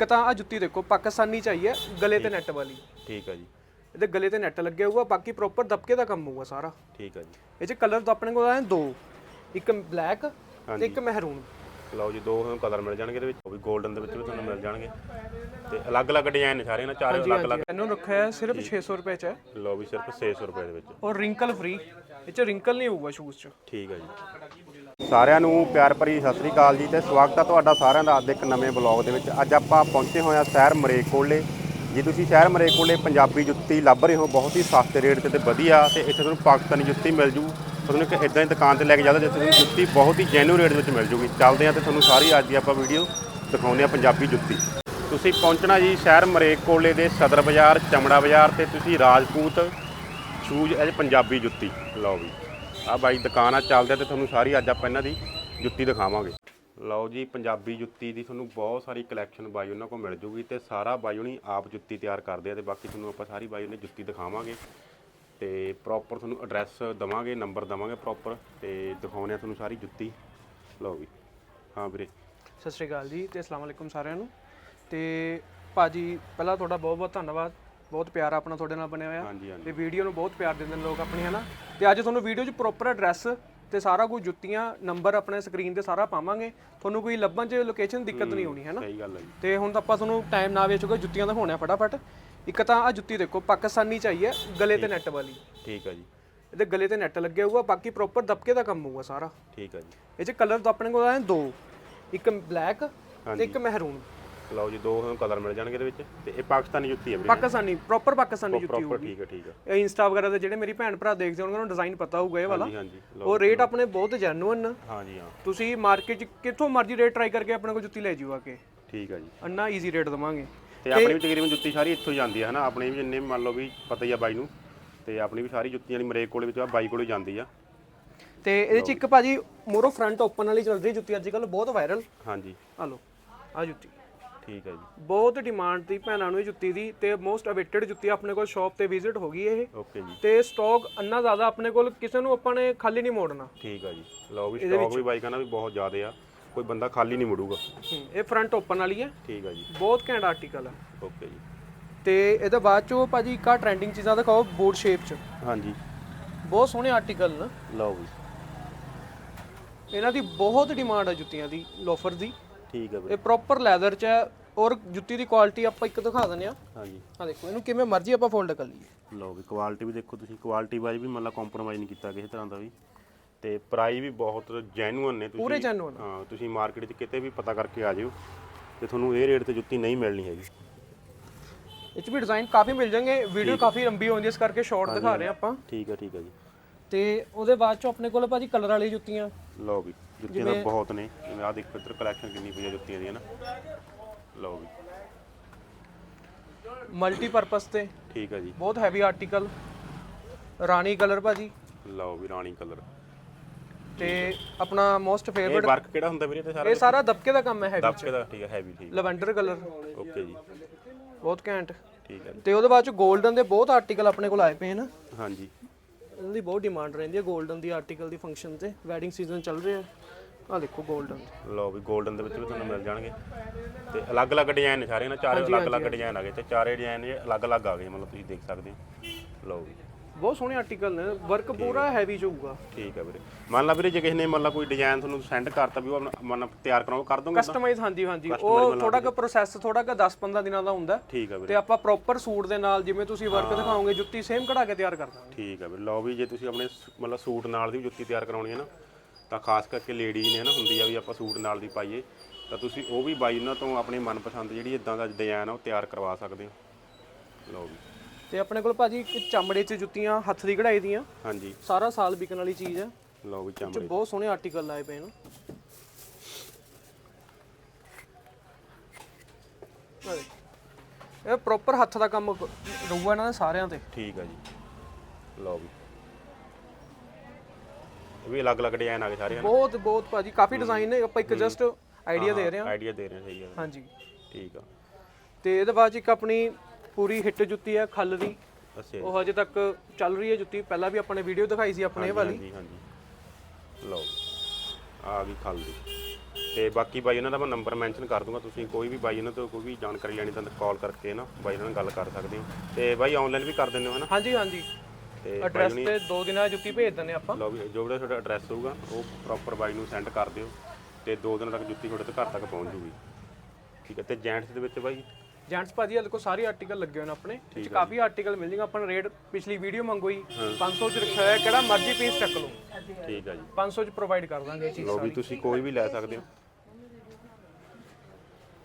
ਇੱਕ ਤਾਂ ਆ ਜੁੱਤੀ ਦੇਖੋ ਪਾਕਿਸਤਾਨੀ ਚਾਹੀਏ ਗਲੇ ਤੇ ਨੈਟ ਵਾਲੀ। ਠੀਕ ਹੈ ਜੀ। ਇਹਦੇ ਗਲੇ ਤੇ ਨੈਟ ਲੱਗਿਆ ਹੋਊਗਾ ਬਾਕੀ ਪ੍ਰੋਪਰ ਦਬਕੇ ਦਾ ਕੰਮ ਹੋਊਗਾ ਸਾਰਾ। ਠੀਕ ਹੈ ਜੀ। ਇਹ ਚ ਕਲਰ ਤਾਂ ਆਪਣੇ ਕੋਲ ਆਏ ਦੋ ਇੱਕ ਬਲੈਕ ਤੇ ਇੱਕ ਮਹਿਰੂਨ ਲਓ ਜੀ ਦੋ ਕਲਰ ਮਿਲ ਜਾਣਗੇ ਇਹਦੇ ਵਿੱਚ ਉਹ ਵੀ 골ਡਨ ਦੇ ਵਿੱਚ ਵੀ ਤੁਹਾਨੂੰ ਮਿਲ ਜਾਣਗੇ। ਤੇ ਅਲੱਗ-ਅਲੱਗ ਡਿਜ਼ਾਈਨ ਨੇ ਸਾਰੇ ਨਾ ਚਾਰੇ ਅਲੱਗ-ਅਲੱਗ। ਇਹਨੂੰ ਰੱਖਿਆ ਹੈ ਸਿਰਫ 600 ਰੁਪਏ ਚ ਹੈ। ਲਓ ਵੀ ਸਿਰਫ 600 ਰੁਪਏ ਦੇ ਵਿੱਚ। ਔਰ ਰਿੰਕਲ ਫ੍ਰੀ ਇਹ ਚ ਰਿੰਕਲ ਨਹੀਂ ਹੋਊਗਾ ਸ਼ੂਜ਼ ਚ। ਠੀਕ ਹੈ ਜੀ। ਸਾਰਿਆਂ ਨੂੰ ਪਿਆਰ ਭਰੀ ਸਤਿ ਸ੍ਰੀ ਅਕਾਲ ਜੀ ਤੇ ਸਵਾਗਤ ਹੈ ਤੁਹਾਡਾ ਸਾਰਿਆਂ ਦਾ ਅੱਜ ਦੇ ਇੱਕ ਨਵੇਂ ਬਲੌਗ ਦੇ ਵਿੱਚ। ਅੱਜ ਆਪਾਂ ਪਹੁੰਚੇ ਹੋਏ ਹਾਂ ਸ਼ਹਿਰ ਮਰੇਕੋਲੇ ਜੇ ਤੁਸੀਂ ਸ਼ਹਿਰ ਮਰੇਕੋਲੇ ਪੰਜਾਬੀ ਜੁੱਤੀ ਲੱਭ ਰਹੇ ਹੋ, ਬਹੁਤ ਹੀ ਸਸਤੇ ਰੇਟ ਤੇ ਤੇ ਵਧੀਆ ਤੇ ਇੱਥੇ ਤੁਹਾਨੂੰ ਪਾਕਿਸਤਾਨੀ ਜੁੱਤੀ ਮਿਲ ਜੂ। ਤੁਹਾਨੂੰ ਇੱਕ ਇਦਾਂ ਦੀ ਦੁਕਾਨ ਤੇ ਲੈ ਕੇ ਜਾਂਦਾ ਜਿੱਥੇ ਤੁਹਾਨੂੰ ਜੁੱਤੀ ਬਹੁਤ ਹੀ ਜੈਨੂਇਨ ਰੇਟ ਵਿੱਚ ਮਿਲ ਜੂਗੀ। ਚੱਲਦੇ ਹਾਂ ਤੇ ਤੁਹਾਨੂੰ ਸਾਰੀ ਅੱਜ ਦੀ ਆਪਾਂ ਵੀਡੀਓ ਦਿਖਾਉਂਦੇ ਹਾਂ ਪੰਜਾਬੀ ਜੁੱਤੀ। ਤੁਸੀਂ ਪਹੁੰਚਣਾ ਜੀ ਸ਼ਹਿਰ ਮਰੇਕੋਲੇ ਦੇ ਸਦਰ ਬਾਜ਼ਾਰ, ਚਮੜਾ ਬਾਜ਼ਾਰ ਤੇ ਤੁਸੀਂ ਰਾਜਪੂਤ ਸ਼ੂਜ਼ ਐਜ ਪੰਜਾਬੀ ਜੁੱਤੀ। ਲਓ ਵੀ ਆ ਬਾਈ ਦੁਕਾਨ ਆ, ਚੱਲਦੇ ਆ ਤੇ ਤੁਹਾਨੂੰ ਸਾਰੀ ਅੱਜ ਆਪਾਂ ਇਹਨਾਂ ਦੀ ਜੁੱਤੀ ਦਿਖਾਵਾਂਗੇ। ਲਓ ਜੀ, ਪੰਜਾਬੀ ਜੁੱਤੀ ਦੀ ਤੁਹਾਨੂੰ ਬਹੁਤ ਸਾਰੀ ਕਲੈਕਸ਼ਨ ਬਾਈ ਉਹਨਾਂ ਕੋਲ ਮਿਲ ਜੂਗੀ ਤੇ ਸਾਰਾ ਬਾਈ ਹੁਣੀ ਆਪ ਜੁੱਤੀ ਤਿਆਰ ਕਰਦੇ ਆ ਤੇ ਬਾਕੀ ਤੁਹਾਨੂੰ ਆਪਾਂ ਸਾਰੀ ਬਾਈ ਉਹਨੇ ਜੁੱਤੀ ਦਿਖਾਵਾਂਗੇ। ਤੇ ਪ੍ਰੋਪਰ ਤੁਹਾਨੂੰ ਐਡਰੈਸ ਦਵਾਂਗੇ ਨੰਬਰ ਦਵਾਂਗੇ ਪ੍ਰੋਪਰ ਤੇ ਦਿਖਾਉਣੇ ਆ ਤੁਹਾਨੂੰ ਸਾਰੀ ਜੁੱਤੀ। ਲਓ ਵੀ, ਹਾਂ ਵੀਰੇ। ਸਤਿ ਸ਼੍ਰੀ ਅਕਾਲ ਜੀ ਤੇ ਅਸਲਾਮ ਅਲੈਕੁਮ ਸਾਰਿਆਂ ਨੂੰ। ਤੇ ਭਾਜੀ ਪਹਿਲਾਂ ਤੁਹਾਡਾ ਬਹੁਤ ਬਹੁਤ ਧੰਨਵਾਦ। ਬਹੁਤ ਪਿਆਰ ਆਪਣਾ ਤੁਹਾਡੇ ਨਾਲ ਬਣਿਆ ਹੋਇਆ। ਤੇ ਵੀਡੀਓ ਨੂੰ ਬਹੁਤ ਪਿਆਰ ਦਿੰਦੇ ਨੇ ਲੋਕ ਆਪਣੀ ਹਨਾ? ਤੇ ਅੱਜ ਤੁਹਾਨੂੰ ਵੀਡੀਓ 'ਚ ਪ੍ਰੋਪਰ ਐਡਰੈਸ ਤੇ ਸਾਰਾ ਕੁਝ ਜੁੱਤੀਆਂ ਨੰਬਰ ਆਪਣੇ ਸਕਰੀਨ ਤੇ ਸਾਰਾ ਪਾਵਾਂਗੇ। ਤੁਹਾਨੂੰ ਕੋਈ ਲੱਭਣ 'ਚ ਲੋਕੇਸ਼ਨ ਦਿੱਕਤ ਨਹੀਂ ਆਉਣੀ ਹੈ ਨਾ ਸਹੀ ਗੱਲ ਹੈ ਜੀ। ਤੇ ਹੁਣ ਤਾਂ ਆਪਾਂ ਤੁਹਾਨੂੰ ਟਾਈਮ ਨਾ ਵੇਚੋਗੇ ਜੁੱਤੀਆਂ ਦਿਖਾਉਣੇ ਆ ਫਟਾਫਟ। ਇੱਕ ਤਾਂ ਆ ਜੁੱਤੀ ਦੇਖੋ ਪਾਕਿਸਤਾਨੀ ਚਾਹੀਏ ਗਲੇ ਤੇ ਨੈਟ ਵਾਲੀ। ਠੀਕ ਹੈ ਜੀ। ਇਹਦੇ ਗਲੇ ਤੇ ਨੈਟ ਲੱਗਿਆ ਹੋਊਗਾ ਬਾਕੀ ਪ੍ਰੋਪਰ ਦਬਕੇ ਦਾ ਕੰਮ ਹੋਊਗਾ ਸਾਰਾ। ਠੀਕ ਹੈ ਜੀ। ਇਹ ਚ ਕਲਰ ਤਾਂ ਆਪਣੇ ਕੋਲ ਆਏ ਦੋ ਇੱਕ ਬਲੈਕ ਤੇ ਇੱਕ ਮਹਿਰੂਨ ਲਓ ਜੀ ਦੋ ਤੁਹਾਨੂੰ ਕਲਰ ਮਿਲ ਜਾਣਗੇ ਇਹਦੇ ਵਿੱਚ ਤੇ ਇਹ ਪਾਕਿਸਤਾਨੀ ਜੁੱਤੀ ਹੈ ਵੀਰੇ। ਪਾਕਿਸਤਾਨੀ ਪ੍ਰੋਪਰ ਪਾਕਿਸਤਾਨੀ ਜੁੱਤੀ ਪ੍ਰੋਪਰ ਹੋਊਗੀ। ਠੀਕ ਹੈ ਠੀਕ ਹੈ। ਇਹ ਇੰਸਟਾ ਵਗੈਰਾ ਤੇ ਜਿਹੜੇ ਮੇਰੀ ਭੈਣ ਭਰਾ ਦੇਖਦੇ ਹੋਣਗੇ ਉਹਨਾਂ ਨੂੰ ਡਿਜ਼ਾਈਨ ਪਤਾ ਹੋਊਗਾ ਇਹ ਵਾਲਾ। ਹਾਂਜੀ ਹਾਂਜੀ। ਲਓ ਉਹ ਰੇਟ ਆਪਣੇ ਬਹੁਤ ਜੈਨੂਇਨ ਹਾਂਜੀ ਹਾਂ। ਤੁਸੀਂ ਮਾਰਕੀਟ 'ਚ ਕਿੱਥੋਂ ਮਰਜ਼ੀ ਰੇਟ ਟਰਾਈ ਕਰਕੇ ਆਪਣੇ ਕੋਲ ਜੁੱਤੀ ਲੈ ਜਿਓ ਆ ਕੇ। ਠੀਕ ਹੈ ਜੀ। ਅੰਨਾ ਈਜ਼ੀ ਰੇਟ ਦਵਾਂਗੇ। ਤੇ ਆਪਣੀ ਵੀ ਤਕਰੀਬਨ ਜੁੱਤੀ ਸਾਰੀ ਇੱਥੋਂ ਹੀ ਜਾਂਦੀ ਹੈ ਹਨਾ? ਆਪਣੇ ਵੀ ਜਿੰਨੇ ਮੰਨ ਲਓ ਵੀ ਪਤਾ ਹੀ ਆ ਬਾਈ ਨੂੰ। ਤੇ ਆਪਣੀ ਵੀ ਸਾਰੀ ਜੁੱਤੀਆਂ ਵਾਲੀ ਮਰੇਕ ਕੋਲੇ ਵਿੱਚ ਆ ਬਾਈ ਕੋਲੇ ਜਾਂਦੀ ਆ। ਤੇ ਇਹਦੇ 'ਚ ਇੱਕ ਭਾਜੀ ਮੋਰੋ ਫਰੰਟ ਓਪਨ ਵਾਲੀ ਚੱਲ ਰਹੀ ਜੁੱਤੀ ਅੱਜ ਕੱਲ ਬਹੁਤ ਵਾਇਰਲ ਹਾਂਜੀ। ਆ ਲਓ ਆ ਜੁੱਤੀ। ਠੀਕ ਹੈ ਜੀ। ਬਹੁਤ ਡਿਮਾਂਡ ਦੀ ਭੈਣਾਂ ਨੂੰ ਇਹ ਜੁੱਤੀ ਦੀ ਤੇ ਮੋਸਟ ਅਵੇਟਡ ਜੁੱਤੀ ਆਪਣੇ ਕੋਲ ਸ਼ਾਪ ਤੇ ਵਿਜ਼ਿਟ ਹੋ ਗਈ ਇਹ। ਓਕੇ ਜੀ। ਤੇ ਸਟਾਕ ਅੰਨਾ ਜ਼ਿਆਦਾ ਆਪਣੇ ਕੋਲ ਕਿਸੇ ਨੂੰ ਆਪਾਂ ਨੇ ਖਾਲੀ ਨਹੀਂ ਮੋੜਨਾ। ਠੀਕ ਆ ਜੀ। ਲਓ ਵੀ ਸਟਾਕ ਵੀ ਬਾਈ ਕਹਿੰਦਾ ਵੀ ਬਹੁਤ ਜ਼ਿਆਦੇ ਆ। ਕੋਈ ਬੰਦਾ ਖਾਲੀ ਨਹੀਂ ਮੁੜੂਗਾ। ਹੂੰ, ਇਹ ਫਰੰਟ ਓਪਨ ਵਾਲੀ ਹੈ। ਠੀਕ ਆ ਜੀ। ਬਹੁਤ ਘੈਂਟ ਆਰਟੀਕਲ ਹੈ ਓਕੇ ਜੀ। ਤੇ ਇਹਦੇ ਬਾਅਦ ਚੋਂ ਭਾਜੀ ਇੱਕ ਆ ਟ੍ਰੈਂਡਿੰਗ ਚੀਜ਼ਾਂ ਦਿਖਾਓ ਬੋਰਡ ਸ਼ੇਪ ਚ। ਹਾਂਜੀ। ਬਹੁਤ ਸੋਹਣੇ ਆਰਟੀਕਲ ਨੇ। ਲਓ ਵੀ। ਇਹਨਾਂ ਦੀ ਬਹੁਤ ਡਿਮਾਂਡ ਹੈ ਜੁੱਤੀਆਂ ਦੀ ਲੋਫਰ ਦੀ। ਠੀਕ ਆ ਵੀਰੇ ਇਹ ਪ੍ਰੋਪਰ ਲੈਦਰ ਚ ਹੈ ਔਰ ਜੁੱਤੀ ਦੀ ਕੁਆਲਿਟੀ ਆਪਾਂ ਇੱਕ ਦਿਖਾ ਦਿੰਦੇ ਆ ਹਾਂਜੀ। ਆ ਦੇਖੋ ਇਹਨੂੰ ਕਿਵੇਂ ਮਰਜ਼ੀ ਆਪਾਂ ਫੋਲਡ ਕਰ ਲਈਏ। ਲਓ ਵੀ ਕੁਆਲਿਟੀ ਵੀ ਦੇਖੋ ਤੁਸੀਂ। ਕੁਆਲਿਟੀ ਵਾਈਜ਼ ਵੀ ਮੰਨ ਲਾ ਕੰਪਰੋਮਾਈਜ਼ ਨਹੀਂ ਕੀਤਾ ਕਿਸੇ ਤਰ੍ਹਾਂ ਦਾ ਵੀ। ਤੇ ਪ੍ਰਾਈਸ ਵੀ ਬਹੁਤ ਜੈਨੂਅਨ ਨੇ ਤੁਸੀਂ। ਪੂਰੇ ਜੈਨੂਨ ਹਾਂ ਤੁਸੀਂ ਮਾਰਕੀਟ 'ਚ ਕਿਤੇ ਵੀ ਪਤਾ ਕਰਕੇ ਆ ਜਿਓ। ਤੇ ਤੁਹਾਨੂੰ ਇਹ ਰੇਟ ਤੇ ਜੁੱਤੀ ਨਹੀਂ ਮਿਲਣੀ ਹੈਗੀ। ਇਹ ਚ ਵੀ ਡਿਜ਼ਾਈਨ ਕਾਫੀ ਮਿਲ ਜਾਣਗੇ। ਵੀਡੀਓ ਕਾਫੀ ਲੰਬੀ ਹੋ ਜਾਂਦੀ ਹੈ ਇਸ ਕਰਕੇ ਸ਼ਾਰਟ ਦਿਖਾ ਰਹੇ ਹਾਂ ਆਪਾਂ। ਠੀਕ ਆ ਠੀਕ ਆ ਜੀ। ਤੇ ਉਹਦੇ ਬਾਅਦ ਚੋਂ ਆਪਣੇ ਕੋਲ ਭਾਜੀ ਕਲਰ ਵਾਲੀ ਜੁੱਤੀਆਂ। ਲਓ ਵੀ ਜੁੱਤੀਆਂ ਦਾ ਬਹੁਤ ਨੇ। ਜਿਵੇਂ ਆ ਦੇਖੋ ਇੱਧਰ ਕਲੈਕਸ਼ਨ ਕਿੰਨੀ ਪਈ ਆ ਜੁੱਤੀਆਂ ਦੀ ਨਾ। ਲਓ ਵੀ। ਮਲਟੀਪਰਪਸ ਤੇ। ਠੀਕ ਆ ਜੀ। ਬਹੁਤ ਹੈਵੀ ਆਰਟੀਕਲ ਰਾਣੀ ਕਲਰ ਭਾਜੀ। ਲਓ ਵੀ ਰਾਣੀ ਕਲਰ ਤੇ ਆਪਣਾ ਮੋਸਟ ਇਹ ਫੇਵਰਟ ਵਰਕ ਕਿਹੜਾ ਹੁੰਦਾ ਵੀਰੇ ਤੇ ਸਾਰਾ? ਇਹ ਸਾਰਾ ਦਬਕੇ ਦਾ ਕੰਮ ਹੈ ਹੈਵੀ ਦਬਕੇ ਦਾ ਠੀਕ ਆ ਹੈਵੀ ਠੀਕ ਲਵੈਂਡਰ ਕਲਰ ਓਕੇ ਜੀ। ਬਹੁਤ ਘੈਂਟ। ਠੀਕ ਜੀ। ਤੇ ਉਹਦੇ ਬਾਅਦ ਚ 골ਡਨ ਦੇ ਬਹੁਤ ਆਰਟੀਕਲ ਆਪਣੇ ਕੋਲ ਆਏ ਪਏ ਹਨ। ਹਾਂਜੀ। ਇਹਨਾਂ ਦੀ ਬਹੁਤ ਡਿਮਾਂਡ ਰਹਿੰਦੀ ਹੈ 골ਡਨ ਦੀ ਆਰਟੀਕਲ ਦੀ ਫੰਕਸ਼ਨ ਤੇ। ਵੈਡਿੰਗ ਸੀਜ਼ਨ ਚੱਲ ਰਿਹਾ ਆ ਦੇਖੋ 골ਡਨ ਲਓ ਵੀ 골ਡਨ ਦੇ ਵਿੱਚ ਵੀ ਤੁਹਾਨੂੰ ਮਿਲ ਜਾਣਗੇ। ਤੇ ਅਲੱਗ-ਅਲੱਗ ਡਿਜ਼ਾਈਨ ਨੇ ਸਾਰੇ ਨਾ ਚਾਰੇ ਅਲੱਗ-ਅਲੱਗ ਡਿਜ਼ਾਈਨ ਆ ਗਏ ਤੇ ਚਾਰੇ ਡਿਜ਼ਾਈਨ ਇਹ ਅਲੱਗ-ਅਲੱਗ ਆ ਗਏ ਮਤਲਬ ਤੁਸੀਂ ਦੇਖ ਸਕਦੇ ਹੋ। ਲਓ ਵੀ। ਬਹੁਤ ਸੋਹਣੇ ਆਰਟੀਕਲ ਨੇ ਵਰਕ ਪੂਰਾ ਹੈਵੀ ਚ ਹੋਊਗਾ। ਠੀਕ ਆ ਵੀਰੇ। ਮੰਨ ਲਾ ਵੀਰੇ ਜੇ ਕਿਸੇ ਨੇ ਮੰਨ ਲਾ ਕੋਈ ਡਿਜ਼ਾਈਨ ਤੁਹਾਨੂੰ ਸੈਂਡ ਕਰਤਾ ਵੀ ਉਹ ਆਪਣਾ- ਮੰਨ ਲਾ ਤਿਆਰ ਕਰਾਓ ਕਰ ਦੋਗੇ ਕਸਟਮਾਈਜ਼ ਹਾਂਜੀ ਹਾਂਜੀ। ਉਹ ਥੋੜਾ ਕੁ ਪ੍ਰੋਸੈਸ ਥੋੜਾ ਕੁ 10-15 ਦਿਨਾਂ ਦਾ ਹੁੰਦਾ। ਠੀਕ ਆ ਵੀਰੇ। ਤੇ ਆਪਾਂ ਪ੍ਰੋਪਰ ਸੂਟ ਦੇ ਨਾਲ ਜਿਵੇਂ ਤੁਸੀਂ ਵਰਕ ਦਿਖਾਓਗੇ ਜੁੱਤੀ ਸੇਮ ਕਢਾ ਕੇ ਤਿਆਰ ਕਰ ਦਾਂਗੇ। ਠੀਕ ਆ ਵੀਰੇ। ਲਓ ਵੀ ਜੇ ਤੁਸੀਂ ਆਪਣੇ ਸ- ਮਤਲਬ ਸੂਟ ਨਾਲ ਦੀ ਵੀ ਜੁੱਤੀ ਤਿਆਰ ਕਰਾਉਣੀ ਹੈ ਨਾ ਤਾਂ ਖਾਸ ਕਰਕੇ ਲੇਡੀ ਨੇ ਨਾ ਹੁੰਦੀ ਆ ਵੀ ਆਪਾਂ ਸੂਟ ਨਾਲ ਦੀ ਪਾਈਏ। ਤਾਂ ਤੁਸੀਂ ਉਹ ਵੀ ਬਾਈ ਉਹਨਾਂ ਤੋਂ ਆਪਣੀ ਮਨਪਸੰਦ ਜਿਹੜੀ ਇਦਾਂ ਦਾ ਡਿਜ਼ਾਈਨ ਆ ਉਹ ਤਿਆਰ ਕਰਵਾ ਸਕਦੇ ਹੋ। ਲਓ ਵੀ ਤੇ ਆਪਣੇ ਕੋਲ ਭਾਜੀ ਇੱਕ ਚਮੜੇ 'ਚ ਜੁੱਤੀਆਂ ਹੱਥ ਦੀ ਕਢਾਈ ਦੀਆਂ। ਹਾਂਜੀ। ਸਾਰਾ ਸਾਲ ਵਿਕਣ ਵਾਲੀ ਚੀਜ਼ ਹੈ ਲਓ ਵੀ ਚਮੜੇ। ਬਹੁਤ ਸੋਹਣੇ ਆਰਟੀਕਲ ਆਏ ਪਏ ਨੇ। ਇਹ ਪ੍ਰੋਪਰ ਹੱਥ ਦਾ ਕੰਮ ਰਹੂਗਾ ਇਹਨਾਂ ਦੇ ਸਾਰਿਆਂ ਤੇ। ਠੀਕ ਆ ਜੀ। ਲਓ ਵੀ ਵੀ ਅਲੱਗ-ਅਲੱਗ ਡਿਜ਼ਾਈਨ ਆ ਗਏ ਸਾਰੇ ਹਨ ਬਹੁਤ ਬਹੁਤ ਭਾਜੀ ਕਾਫੀ ਡਿਜ਼ਾਈਨ ਨੇ ਆਪਾਂ ਇੱਕ ਜਸਟ ਆਈਡੀਆ ਦੇ ਰਹੇ ਹਾਂ। ਆਈਡੀਆ ਦੇ ਰਹੇ ਸਹੀ ਆ ਹਾਂਜੀ। ਠੀਕ ਆ। ਤੇ ਇਹਦੇ ਬਾਅਦ 'ਚ ਇੱਕ ਆਪਣੀ ਪੂਰੀ ਹਿੱਟ ਜੁੱਤੀ ਹੈ ਖੱਲ ਦੀ। ਅੱਛਾ। ਉਹ ਹਜੇ ਤੱਕ ਚੱਲ ਰਹੀ ਹੈ ਜੁੱਤੀ। ਪਹਿਲਾਂ ਵੀ ਆਪਾਂ ਨੇ ਵੀਡੀਓ ਦਿਖਾਈ ਸੀ ਆਪਣੇ ਇਹ ਵਾਲੀ। ਹਾਂਜੀ ਹਾਂਜੀ ਲਓ ਆ ਗਈ ਖਲ ਦੀ। ਤੇ ਬਾਕੀ ਬਾਈ ਉਹਨਾਂ ਦਾ ਮੈਂ ਨੰਬਰ ਮੈਂਸ਼ਨ ਕਰ ਦੂੰਗਾ ਤੁਸੀਂ ਕੋਈ ਵੀ ਬਾਈ ਉਹਨਾਂ ਤੋਂ ਕੋਈ ਵੀ ਜਾਣਕਾਰੀ ਲੈਣੀ ਤਾਂ ਕਾਲ ਕਰਕੇ ਨਾ ਬਾਈ ਉਹਨਾਂ ਨਾਲ ਗੱਲ ਕਰ ਸਕਦੇ ਹੋ। ਤੇ ਬਾਈ ਆਨਲਾਈਨ ਵੀ ਕਰ ਦਿੰਦੇ ਹੋ ਹਨਾ? ਹਾਂਜੀ ਹਾਂਜੀ। ਤੇ ਐਡਰੈਸ ਤੇ ਦੋ ਦਿਨਾਂ ਦੀ ਜੁੱਤੀ ਭੇਜ ਦਿੰਦੇ ਆਪਾਂ। ਲਓ ਵੀ ਜੋ ਵੀ ਤੁਹਾਡਾ ਐਡਰੈਸ ਹੋਊਗਾ ਉਹ ਪ੍ਰੋਪਰ ਬਾਈ ਨੂੰ ਸੈਂਡ ਕਰ ਦਿਓ ਤੇ ਦੋ ਦਿਨ ਤੱਕ ਜੁੱਤੀ ਤੁਹਾਡੇ ਤੱਕ ਘਰ ਤੱਕ ਪਹੁੰਚ ਜੂਗੀ। ਠੀਕ ਹੈ ਤੇ ਜੈਂਟਸ ਦੇ ਵਿੱਚ ਬਾਈ? ਜੈਂਟਸ ਭਾਜੀ ਇਹਦੇ ਕੋਲ ਸਾਰੇ ਆਰਟੀਕਲ ਲੱਗੇ ਹੋਏ ਨੇ ਆਪਣੇ। 'ਚ ਕਾਫੀ ਆਰਟੀਕਲ ਮਿਲ ਜਾਣਗੇ। ਆਪਾਂ ਰੇਟ ਪਿਛਲੀ ਵੀਡੀਓ ਮੰਗੋਈ 500 ਚ ਰੱਖਿਆ ਹੋਇਆ ਕਿਹੜਾ ਮਰਜ਼ੀ ਪੀਸ ਚੱਕ ਲਓ। ਠੀਕ ਹੈ ਜੀ। 500 ਚ ਪ੍ਰੋਵਾਈਡ ਕਰ ਦਾਂਗੇ ਇਹ ਚੀਜ਼ ਲਓ ਵੀ ਤੁਸੀਂ ਕੋਈ ਵੀ ਲੈ ਸਕਦੇ ਹੋ।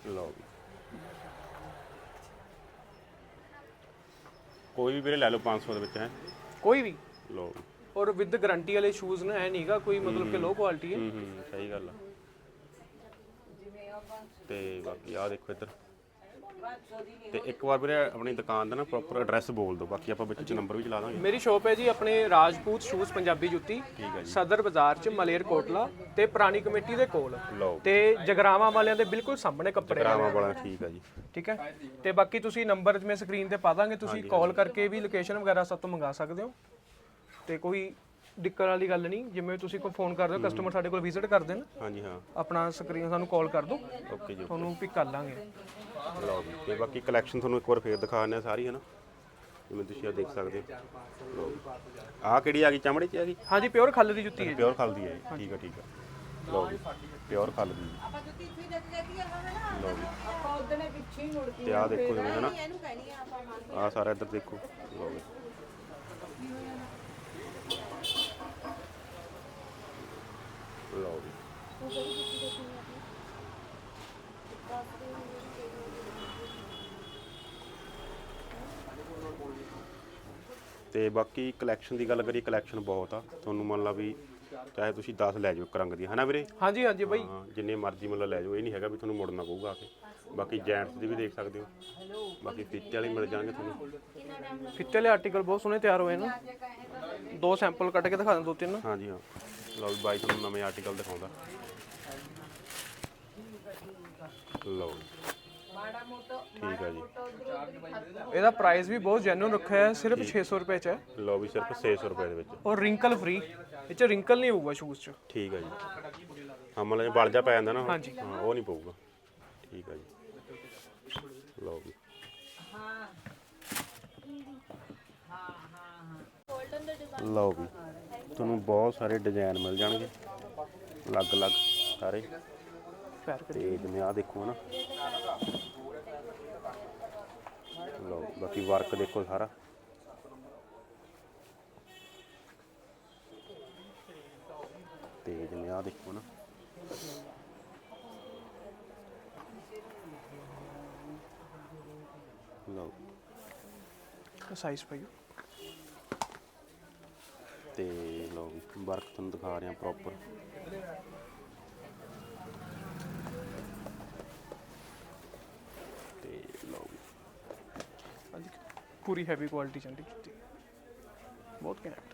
ਲਓ ਵੀ। ਕੋਈ ਵੀ ਵੀਰੇ ਲੈ ਲਓ 500 ਦੇ ਵਿੱਚ ਹੈ। ਕੋਈ ਵੀ। ਵੀ। ਔਰ ਵਿਦ ਗਾਰੰਟੀ ਵਾਲੇ ਸ਼ੂਜ਼ ਨੇ ਐ ਨਹੀਂਗਾ ਕੋਈ ਮਤਲਬ ਕਿ ਲੋ ਕੁਆਲਿਟੀ ਹੈ। ਹੂੰ ਹੂੰ ਸਹੀ ਗੱਲ ਆ। ਤੇ ਬਾਕੀ ਆ ਦੇਖੋ ਇੱਧਰ। ਤੇ ਇੱਕ ਵਾਰ ਵੀਰੇ ਆਪਣੀ ਦੁਕਾਨ ਦਾ ਨਾ ਪ੍ਰੋਪਰ ਐਡਰੈਸ ਬੋਲ ਦਿਓ ਬਾਕੀ ਆਪਾਂ ਵਿੱਚ ਚ ਨੰਬਰ ਵੀ ਚਲਾ ਦਾਂਗੇ। ਮੇਰੀ ਸ਼ੋਪ ਹੈ ਜੀ ਆਪਣੇ ਰਾਜਪੂਤ ਸ਼ੂਜ਼ ਪੰਜਾਬੀ ਜੁੱਤੀ ਸਦਰ ਬਾਜ਼ਾਰ ਚ ਮਲੇਰ ਕੋਟਲਾ ਤੇ ਪੁਰਾਣੀ ਕਮੇਟੀ ਦੇ ਕੋਲ। ਲਓ। ਤੇ ਜਗਰਾਵਾਂ ਵਾਲਿਆਂ ਦੇ ਬਿਲਕੁਲ ਸਾਹਮਣੇ ਕੱਪੜੇ ਗ੍ਰਾਮਾਂ ਵਾਲਾ ਠੀਕ ਆ ਜੀ। ਠੀਕ ਹੈ? ਤੇ ਬਾਕੀ ਤੁਸੀਂ ਨੰਬਰ ਜਿਵੇਂ ਸਕਰੀਨ ਤੇ ਪਾ ਦਾਂਗੇ ਤੁਸੀਂ ਕਾਲ ਕਰਕੇ ਵੀ ਲੋਕੇਸ਼ਨ ਵਗੈਰਾ ਸਭ ਤੋਂ ਮੰਗਾ ਸਕਦੇ ਹੋ। ਤੇ ਕੋਈ ਦਿੱਕਤ ਵਾਲੀ ਗੱਲ ਨਹੀਂ ਜਿਵੇਂ ਤੁਸੀਂ ਕੋਈ ਫੋਨ ਕਰਦੇ ਹੋ। ਕਸਟਮਰ ਸਾਡੇ ਕੋਲ ਵਿਜ਼ਿਟ ਕਰਦੇ ਨੇ ਹਾਂਜੀ ਹਾਂ। ਆਪਣਾ ਸਕਰੀਨ ਸਾਨੂੰ ਕਾਲ ਕਰ ਦਿਓ। ਓਕੇ ਜੀ ਤੁਹਾਨੂੰ ਪਿਕ ਕਰ ਲਾਂਗੇ। ਲਓ ਜੀ ਤੇ ਬਾਕੀ ਕਲੈਕਸ਼ਨ ਤੁਹਾਨੂੰ ਇੱਕ ਵਾਰ ਫੇਰ ਦਿਖਾ ਦਿੰਦੇ ਆ ਸਾਰੀ ਹੈ ਨਾ? ਜਿਵੇਂ ਤੁਸੀਂ ਆ ਦੇਖ ਸਕਦੇ ਹੋ। ਲਓ ਆ ਕਿਹੜੀ ਆ ਗਈ? ਚਮੜੀ ਚ ਆ ਗਈ? ਹਾਂਜੀ ਪਿਓਰ ਖੱਲ ਦੀ ਜੁੱਤੀ ਹੈ ਜੀ। ਪਿਓਰ ਖਲ ਦੀ ਹੈ। ਠੀਕ ਆ ਠੀਕ ਆ। ਲਓ ਜੀ ਪਿਓਰ ਖਲ ਦੀ ਆਪਾਂ ਜੁੱਤੀ ਇੱਥੇ ਹੀ ਜੱਜ ਜਾਂਦੀ ਆ ਹਨਾ ਲਓ ਜੀ। ਆਪਾਂ ਉਦੋਂ ਪਿੱਛੇ ਹੀ ਮੁੜ ਤੇ ਆ ਦੇਖੋ ਜਿਵੇਂ ਹਨਾ ਇਹਨੂੰ ਕਹਿਣੀ ਆ ਆਪਾਂ ਮੰਨ ਆ ਸਾਰਾ ਇੱਧਰ ਦੇਖੋ। ਲਓ ਜੀ। ਲਓ ਜੀ। ਤੇ ਬਾਕੀ ਕਲੈਕਸ਼ਨ ਦੀ ਗੱਲ ਕਰੀਏ ਕਲੈਕਸ਼ਨ ਬਹੁਤ ਆ। ਤੁਹਾਨੂੰ ਮੰਨ ਲਾ ਵੀ ਚਾਹੇ ਤੁਸੀਂ 10 ਲੈ ਜਾਓ ਇੱਕ ਰੰਗ ਦੀ ਹਨਾ ਵੀਰੇ? ਹਾਂਜੀ ਹਾਂਜੀ ਬਾਈ। ਹਾਂ ਜਿੰਨੇ ਮਰਜ਼ੀ ਮੁੱਲ ਲੈ ਜਾਓ ਇਹ ਨਹੀਂ ਹੈਗਾ ਵੀ ਤੁਹਾਨੂੰ ਮੁੜਨਾ ਪਊਗਾ ਆ ਕੇ। ਬਾਕੀ ਜੈਂਟਸ ਦੀ ਵੀ ਦੇਖ ਸਕਦੇ ਹੋ। ਬਾਕੀ ਫੀਤੇ ਵਾਲੇ ਮਿਲ ਜਾਣਗੇ ਤੁਹਾਨੂੰ। ਫਿੱਤੇ ਵਾਲੇ ਆਰਟੀਕਲ ਬਹੁਤ ਸੋਹਣੇ ਤਿਆਰ ਹੋਏ ਨੇ। ਦੋ ਸੈਂਪਲ ਕੱਢ ਕੇ ਦਿਖਾ ਦਾਂ ਦੋ ਤਿੰਨ ਹਾਂਜੀ ਹਾਂ। ਲਓ ਵੀ ਬਾਈ ਤੁਹਾਨੂੰ ਨਵੇਂ ਆਰਟੀਕਲ ਦਿਖਾਉਂਦਾ। ਲਓ ਜੀ। ਮਾੜਾ ਮੋਟਾ ਠੀਕ ਆ ਜੀ। ਇਹਦਾ ਪ੍ਰਾਈਸ ਵੀ ਬਹੁਤ ਜੈਨੂਨ ਰੱਖਿਆ ਹੈ ਸਿਰਫ 600 ਰੁਪਏ ਚ ਹੈ। ਲਓ ਵੀ ਸਿਰਫ 600 ਰੁਪਏ ਦੇ ਵਿੱਚ। ਔਰ ਰਿੰਕਲ ਫ੍ਰੀ ਇਹ ਚ ਰਿੰਕਲ ਨਹੀਂ ਹੋਊਗਾ ਸ਼ੂਜ਼ ਚ। ਠੀਕ ਆ ਜੀ। ਹਾਂ ਮਤਲਬ ਜੇ ਬਲ ਜਾ ਪੈ ਜਾਂਦਾ ਨਾ ਉਹ। ਹਾਂਜੀ। ਹਾਂ ਉਹ ਨਹੀਂ ਪਊਗਾ। ਠੀਕ ਆ ਜੀ। ਲਓ ਵੀ। ਲਓ ਵੀ। ਤੁਹਾਨੂੰ ਬਹੁਤ ਸਾਰੇ ਡਿਜ਼ਾਈਨ ਮਿਲ ਜਾਣਗੇ। ਅਲੱਗ-ਅਲੱਗ ਸਾਰੇ। ਪੈਰ ਤੇ ਜਿਵੇਂ ਆ ਦੇਖੋ ਨਾ ਲਓ ਬਾਕੀ ਵਰਕ ਦੇਖੋ ਸਾਰਾ। ਤੇ ਜਿਵੇਂ ਆ ਦੇਖੋ ਨਾ। ਲਓ। ਸਾਈਜ਼ ਪਾਈਓ ਤੇ ਵੀ ਵਰਕ ਤੁਹਾਨੂੰ ਦਿਖਾ ਰਿਹਾ ਪ੍ਰੋਪਰ ਪੂਰੀ ਹੈਵੀ ਕੁਆਲਿਟੀ ਚੰਡੀ ਜੁੱਤੀ ਬਹੁਤ ਘੈਂਟ।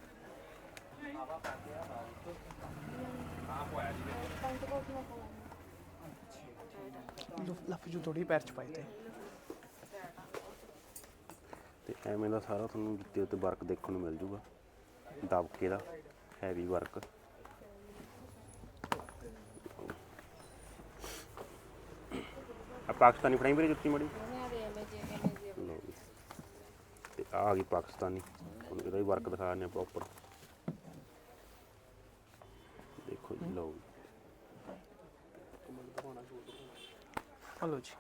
ਲਫ ਜੋ ਥੋੜੀ ਪੈਰ ਚ ਪਾਈ ਤੇ। ਤੇ ਐਵੇਂ ਦਾ ਸਾਰਾ ਤੁਹਾਨੂੰ ਜੁੱਤੀ ਉੱਤੇ ਵਰਕ ਦੇਖਣ ਨੂੰ ਮਿਲ ਜੂਗਾ। ਦਬਕੇ ਦਾ ਹੈਵੀ ਵਰਕ ਆ ਪਾਕਿਸਤਾਨੀ ਫੜਾਈ ਵੀਰੇ ਜੁੱਤੀ ਮੜੀ ਲਓ ਜੀ। ਤੇ ਆ ਗਈ ਪਾਕਿਸਤਾਨੀ। ਤੁਹਾਨੂੰ ਇਹਦਾ ਵੀ ਵਰਕ ਦਿਖਾ ਦਿੰਦੇ ਆ ਪ੍ਰੋਪਰ ਦੇਖੋ ਜੀ ਲਓ ਜੀ। ਹਲੋ ਜੀ।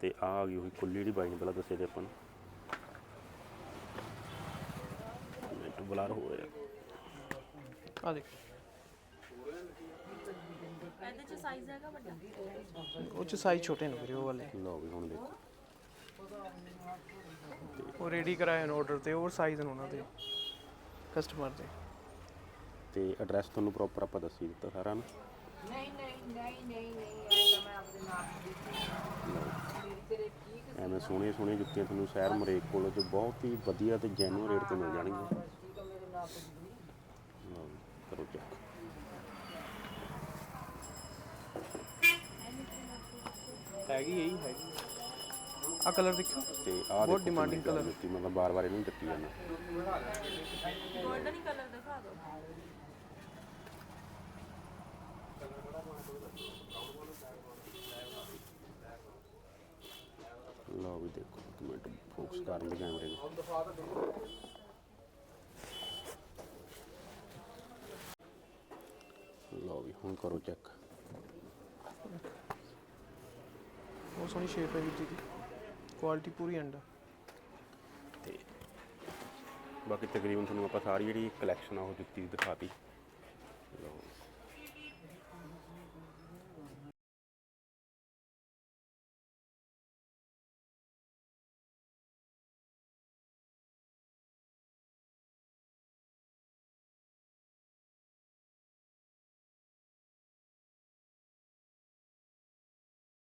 ਤੇ ਆ ਆ ਗਈ ਉਹੀ ਕੁੱਲੀ ਜਿਹੜੀ ਬਾਈ ਨੇ ਪਹਿਲਾਂ ਦੱਸਿਆ ਤੇ ਆਪਾਂ ਨੂੰ। ਮਿੰਟ ਬਲਾਰ ਹੋ ਰਿਹਾ। ਆ ਦੇਖ। ਇਹਦੇ ਚ ਸਾਈਜ਼ ਹੈਗਾ ਵੱਡਾ? ਉਹ ਚ ਸਾਈਜ਼ ਛੋਟੇ ਨੇ ਵੀਰੇ ਉਹ ਵਾਲੇ। ਲਓ ਵੀ ਹੁਣ ਦੇਖੋ। ਉਹ ਰੈਡੀ ਕਰਾਏ ਨੇ ਆਰਡਰ ਤੇ ਉਹ ਸਾਈਜ਼ ਨੇ ਉਹਨਾਂ ਦੇ ਕਸਟਮਰ ਦੇ। ਤੇ ਐਡਰੈਸ ਤੁਹਾਨੂੰ ਪ੍ਰੋਪਰ ਆਪਾਂ ਦੱਸੀ ਦਿੱਤਾ ਸਾਰਾ ਨਾ? ਨਹੀਂ ਨਹੀਂ ਨਹੀਂ ਨਹੀਂ ਨਹੀਂ ਇਹ ਤਾਂ ਮੈਂ ਆਪਣੇ ਨਾਮ ਦੀ ਤੇਰੇ ਐਵੇਂ ਸੋਹਣੀਆਂ ਸੋਹਣੀਆਂ ਜੁੱਤੀਆਂ ਤੁਹਾਨੂੰ ਸ਼ਹਿਰ ਮਰੇਕ ਕੋਲ ਜੋ ਬਹੁਤ ਹੀ ਵਧੀਆ ਤੇ ਜੈਨੂਅਨ ਰੇਟ ਤੇ ਮਿਲ ਜਾਣਗੀਆਂ। ਠੀਕ ਆ ਮੇਰੇ ਨਾਮ ਦੀ ਲਓ ਜੀ, ਕਰੋ ਚੈੱਕ ਹੈਗੀ ਇਹੀ ਹੈਗੀ। ਆ ਕਲਰ ਦੇਖੋ ਤੇ ਆਹ ਬਹੁਤ demanding colour। ਜੁੱਤੀ ਮਤਲਬ ਬਾਰ-ਬਾਰ ਇਹਨੂੰ ਚੱਕੀ ਜਾਂਦਾ ਗੋਲਡਨ ਕਲਰ ਦਿਖਾ ਦਿਓ। ਲਓ ਵੀ ਦੇਖੋ ਇੱਕ ਮਿੰਟ ਫੋਕਸ ਕਰਨ ਦੇ ਕੈਮਰੇ ਨੂੰ। ਲਓ ਵੀ ਹੁਣ ਕਰੋ ਚੈੱਕ ਬਹੁਤ ਸੋਹਣੀ ਸ਼ੇਪ ਹੈ ਵੀਰ ਜੀ ਦੀ। ਕੁਆਲਿਟੀ ਪੂਰੀ ਐਂਡ ਤੇ ਬਾਕੀ ਤਕਰੀਬਨ ਤੁਹਾਨੂੰ ਆਪਾਂ ਸਾਰੀ ਜਿਹੜੀ ਕਲੈਕਸ਼ਨ ਆ ਉਹ ਜੁੱਤੀ ਦੀ ਦਿਖਾਤੀ। ਲਓ।